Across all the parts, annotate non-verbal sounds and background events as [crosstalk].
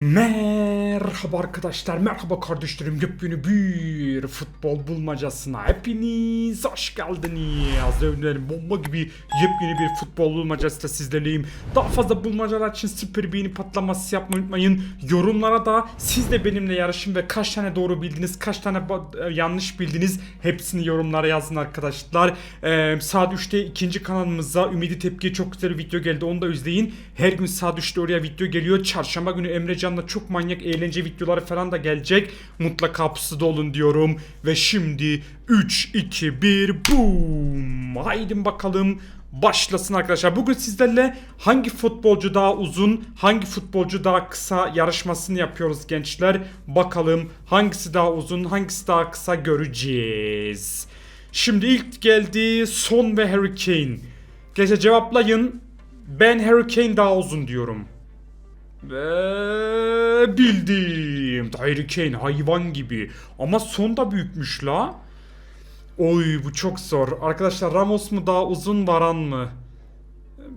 Man. Merhaba arkadaşlar, merhaba kardeşlerim. Yepyeni bir futbol bulmacasına hepiniz hoş geldiniz. Önlerim bomba gibi yepyeni bir futbol bulmacası da sizlerleyim. Daha fazla bulmacalar için süper beğeni patlaması yapmayı unutmayın. Yorumlara da siz de benimle yarışın ve kaç tane doğru bildiniz, kaç tane e, yanlış bildiniz hepsini yorumlara yazın arkadaşlar. Ee, saat 3'te ikinci kanalımıza Ümidi Tepki'ye çok güzel bir video geldi onu da izleyin. Her gün saat 3'te oraya video geliyor. Çarşamba günü Emrecan'la çok manyak eğlence videoları falan da gelecek. Mutlaka pusuda olun diyorum. Ve şimdi 3, 2, 1 boom. Haydi bakalım başlasın arkadaşlar. Bugün sizlerle hangi futbolcu daha uzun, hangi futbolcu daha kısa yarışmasını yapıyoruz gençler. Bakalım hangisi daha uzun, hangisi daha kısa göreceğiz. Şimdi ilk geldi Son ve Harry Kane. Gece cevaplayın. Ben Harry Kane daha uzun diyorum. Ve bildim. Harry Kane hayvan gibi. Ama son da büyükmüş la. Oy bu çok zor. Arkadaşlar Ramos mu daha uzun Varan mı?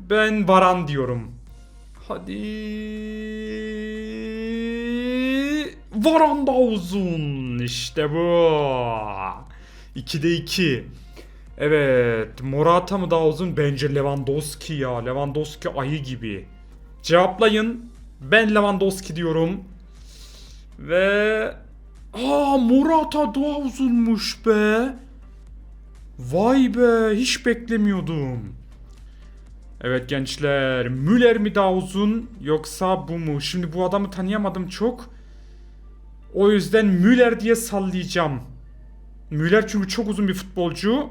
Ben Varan diyorum. Hadi. Varan daha uzun. İşte bu. 2'de 2. Evet. Morata mı daha uzun? Bence Lewandowski ya. Lewandowski ayı gibi. Cevaplayın. Ben Lewandowski diyorum. Ve... Aa Morata daha uzunmuş be. Vay be hiç beklemiyordum. Evet gençler Müller mi daha uzun yoksa bu mu? Şimdi bu adamı tanıyamadım çok. O yüzden Müller diye sallayacağım. Müller çünkü çok uzun bir futbolcu.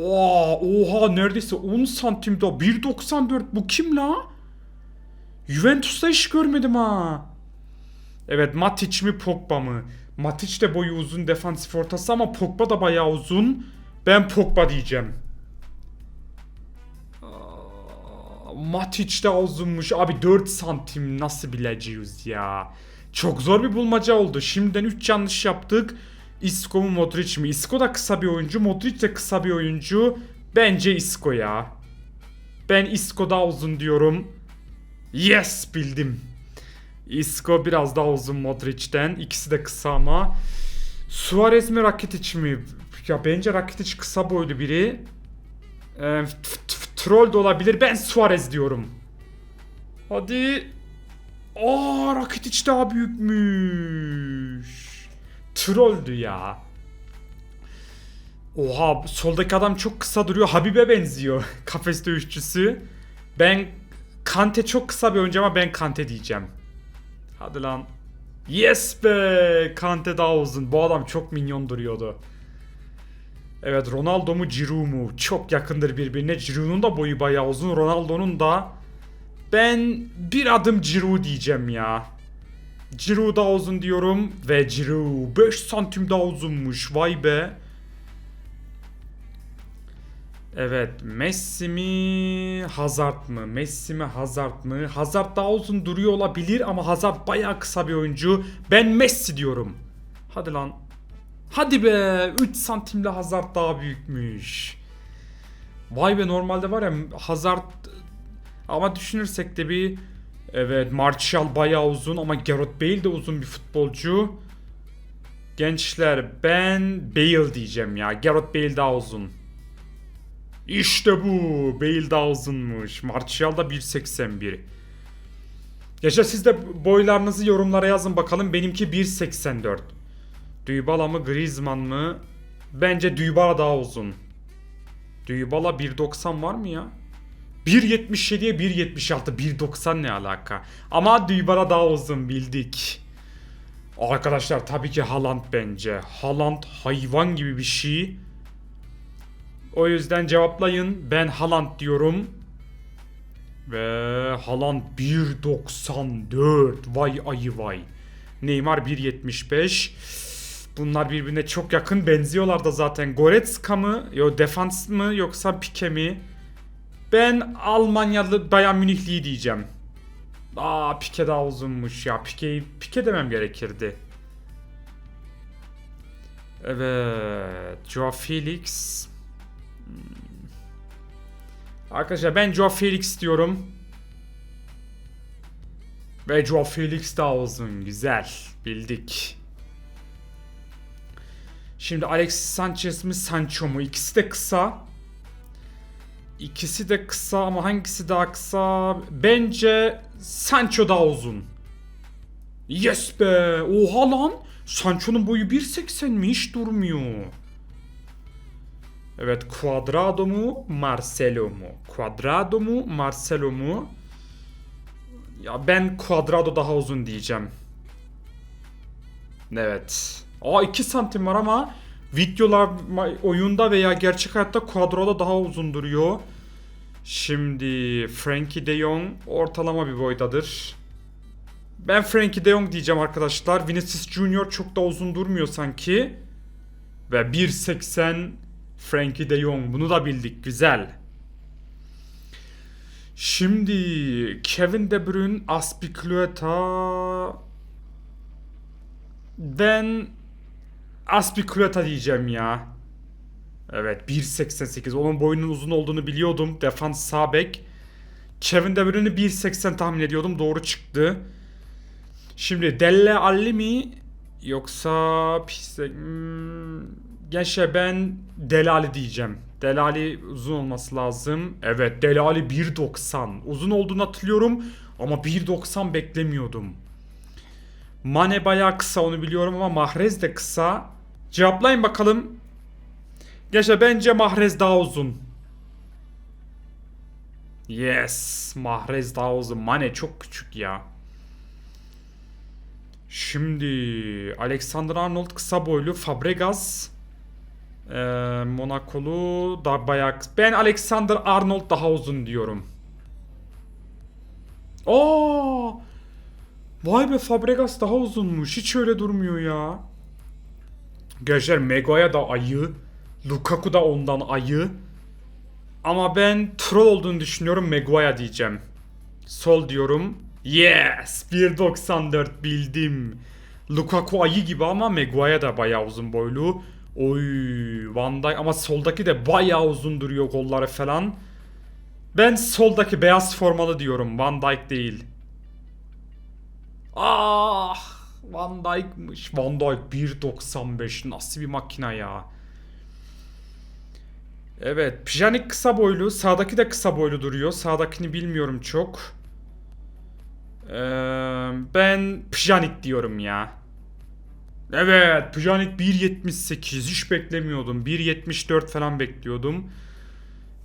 Oha, oha neredeyse 10 santim daha 1.94 bu kim la? Juventus'ta hiç görmedim ha. Evet Matic mi Pogba mı? Matic de boyu uzun defansif ortası ama Pogba da bayağı uzun. Ben Pogba diyeceğim. Matic de uzunmuş. Abi 4 santim nasıl bileceğiz ya. Çok zor bir bulmaca oldu. Şimdiden 3 yanlış yaptık. Isco mu Modric mi? Isco da kısa bir oyuncu. Modric de kısa bir oyuncu. Bence Isco ya. Ben Isco daha uzun diyorum. Yes bildim. Isco biraz daha uzun Modric'ten. İkisi de kısa ama. Suarez mi Rakitic mi? Ya bence Rakitic kısa boylu biri. T- troll de olabilir. Ben Suarez diyorum. Hadi. Aa Rakitic daha büyükmüş. Trolldü ya. Oha soldaki adam çok kısa duruyor. Habib'e benziyor. [laughs] Kafes dövüşçüsü. Ben Kante çok kısa bir oyuncu ama ben Kante diyeceğim. Hadi lan. Yes be! Kante daha uzun. Bu adam çok minyon duruyordu. Evet Ronaldo mu Giroud mu? Çok yakındır birbirine. Giroud'un da boyu bayağı uzun. Ronaldo'nun da. Ben bir adım Giroud diyeceğim ya. Giroud daha uzun diyorum. Ve Giroud 5 santim daha uzunmuş. Vay be. Evet Messi mi Hazard mı? Messi mi Hazard mı? Hazard daha uzun duruyor olabilir ama Hazard bayağı kısa bir oyuncu. Ben Messi diyorum. Hadi lan. Hadi be 3 santimle Hazard daha büyükmüş. Vay be normalde var ya Hazard ama düşünürsek de bir evet Martial bayağı uzun ama Gareth Bale de uzun bir futbolcu. Gençler ben Bale diyeceğim ya. Gareth Bale daha uzun. İşte bu. Bale uzunmuş. Martial da 1.81. Yaşa siz de boylarınızı yorumlara yazın bakalım. Benimki 1.84. Dybala mı Griezmann mı? Bence Dybala daha uzun. Dybala 1.90 var mı ya? 1.77'ye 1.76 1.90 ne alaka? Ama Dybala daha uzun bildik. Arkadaşlar tabii ki Haaland bence. Haaland hayvan gibi bir şey. O yüzden cevaplayın. Ben Haaland diyorum. Ve Haaland 1.94. Vay ayı vay. Neymar 1.75. Bunlar birbirine çok yakın benziyorlar da zaten. Goretzka mı? Yo defans mı yoksa Pike mi? Ben Almanyalı Bayern Münihli diyeceğim. Aa Pike daha uzunmuş ya. Pike'yi Pike demem gerekirdi. Evet. Joao Felix. Arkadaşlar ben Joao Felix diyorum. Ve Joe Felix daha uzun. Güzel. Bildik. Şimdi Alexis Sanchez mi Sancho mu? İkisi de kısa. İkisi de kısa ama hangisi daha kısa? Bence Sancho daha uzun. Yes be! Oha lan! Sancho'nun boyu 1.80 mi? Hiç durmuyor. Evet, Cuadrado mu? Marcelo mu? Cuadrado mu? Marcelo mu? Ya ben Cuadrado daha uzun diyeceğim. Evet. Aa 2 santim var ama videolar oyunda veya gerçek hayatta Cuadrado daha uzun duruyor. Şimdi Frankie de Jong ortalama bir boydadır. Ben Frankie de Jong diyeceğim arkadaşlar. Vinicius Junior çok da uzun durmuyor sanki. Ve 1.80 Frankie de Jong. Bunu da bildik. Güzel. Şimdi Kevin De Bruyne, Aspilicueta ben Aspilicueta diyeceğim ya. Evet 1.88. Onun boyunun uzun olduğunu biliyordum. Defans sağ bek. Kevin De Bruyne'i 1.80 tahmin ediyordum. Doğru çıktı. Şimdi Delle Alli mi yoksa Pise... Hmm, Gençler ben Delali diyeceğim. Delali uzun olması lazım. Evet Delali 1.90. Uzun olduğunu hatırlıyorum ama 1.90 beklemiyordum. Mane bayağı kısa onu biliyorum ama Mahrez de kısa. Cevaplayın bakalım. Gençler bence Mahrez daha uzun. Yes. Mahrez daha uzun. Mane çok küçük ya. Şimdi Alexander Arnold kısa boylu. Fabregas ee, Monakolu da bayağı Ben Alexander Arnold daha uzun diyorum. Aa! Vay be Fabregas daha uzunmuş. Hiç öyle durmuyor ya. Gençler Mega'ya da ayı. Lukaku da ondan ayı. Ama ben troll olduğunu düşünüyorum Maguire diyeceğim. Sol diyorum. Yes! 1.94 bildim. Lukaku ayı gibi ama Maguire da bayağı uzun boylu. Oy Van Dijk ama soldaki de bayağı uzun duruyor kolları falan. Ben soldaki beyaz formalı diyorum. Van Dijk değil. Ah! Van Dijk'mış. Van Dijk 1.95 nasıl bir makina ya. Evet, Pjanic kısa boylu. Sağdaki de kısa boylu duruyor. Sağdakini bilmiyorum çok. Ee, ben Pjanic diyorum ya. Evet, Pjanic 1.78. Hiç beklemiyordum. 1.74 falan bekliyordum.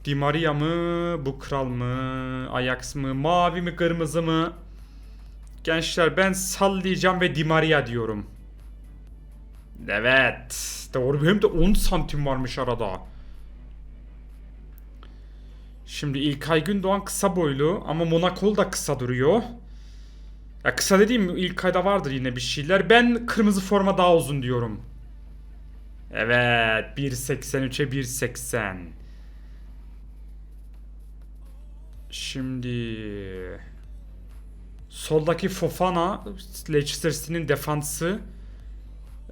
Di Maria mı? Bu kral mı? Ajax mı? Mavi mi? Kırmızı mı? Gençler ben sallayacağım ve Di Maria diyorum. Evet. Doğru. Hem de 10 santim varmış arada. Şimdi İlkay Gündoğan kısa boylu ama Monaco'lu da kısa duruyor. Ya kısa dediğim ilk ayda vardır yine bir şeyler. Ben kırmızı forma daha uzun diyorum. Evet 1.83'e 1.80. Şimdi soldaki Fofana Leicester City'nin defansı.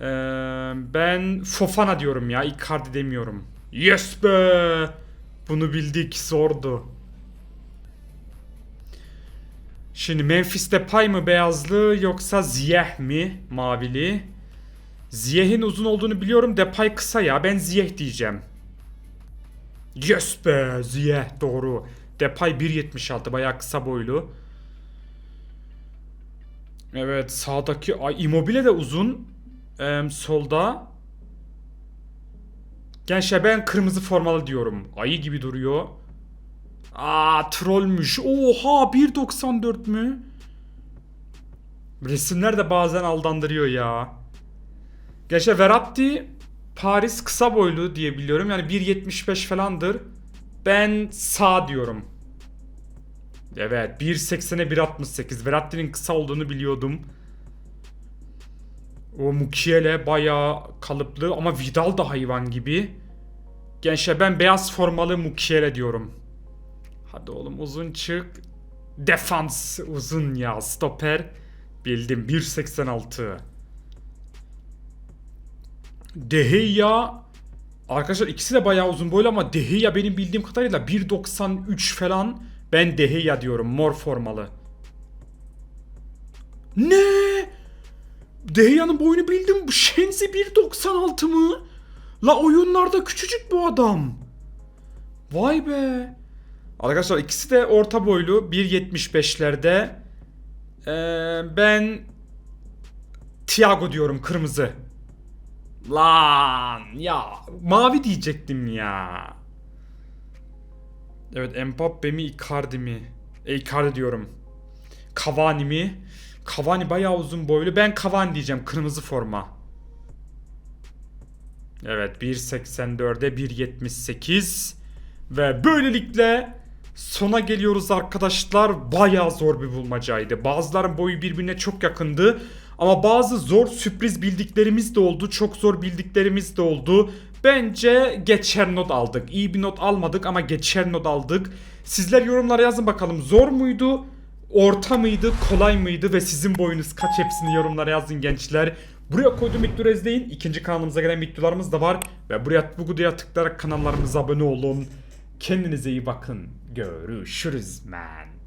Ee, ben Fofana diyorum ya Icardi demiyorum. Yes be! Bunu bildik zordu. Şimdi Memphis Depay mı beyazlı yoksa Ziyeh mi mavili? Ziyeh'in uzun olduğunu biliyorum. Depay kısa ya. Ben Ziyeh diyeceğim. Yes be Ziyeh doğru. Depay 1.76 bayağı kısa boylu. Evet sağdaki ay Immobile de uzun. Ee, solda. Gençler ben kırmızı formalı diyorum. Ayı gibi duruyor. Aa trollmüş. Oha 1.94 mü? Resimler de bazen aldandırıyor ya. Gençler Verratti Paris kısa boylu diye biliyorum. Yani 1.75 falandır. Ben sağ diyorum. Evet 1.80'e 1.68. Verratti'nin kısa olduğunu biliyordum. O Mukiele bayağı kalıplı ama Vidal da hayvan gibi. Gençler ben beyaz formalı Mukiele diyorum. Hadi oğlum uzun çık. Defans uzun ya. Stoper. Bildim 1.86. Deheya Arkadaşlar ikisi de bayağı uzun boylu ama Deheya benim bildiğim kadarıyla 1.93 falan. Ben Deheya diyorum mor formalı. Ne? Dehya'nın boyunu bildim. Bu Shenzi 1.96 mı? La oyunlarda küçücük bu adam. Vay be. Arkadaşlar ikisi de orta boylu. 1.75'lerde. Ee, ben Tiago diyorum kırmızı. Lan ya mavi diyecektim ya. Evet Mbappe mi Icardi mi? E, Icardi diyorum. Cavani mi? Cavani bayağı uzun boylu. Ben Cavani diyeceğim kırmızı forma. Evet 1.84'e 1.78 ve böylelikle sona geliyoruz arkadaşlar. Bayağı zor bir bulmacaydı. Bazıların boyu birbirine çok yakındı. Ama bazı zor sürpriz bildiklerimiz de oldu. Çok zor bildiklerimiz de oldu. Bence geçer not aldık. İyi bir not almadık ama geçer not aldık. Sizler yorumlara yazın bakalım. Zor muydu? Orta mıydı? Kolay mıydı? Ve sizin boyunuz kaç? Hepsini yorumlara yazın gençler. Buraya koyduğum videoları izleyin. İkinci kanalımıza gelen videolarımız da var. Ve buraya bu videoya tıklayarak kanallarımıza abone olun. Kendinize iyi bakın. Görüşürüz man.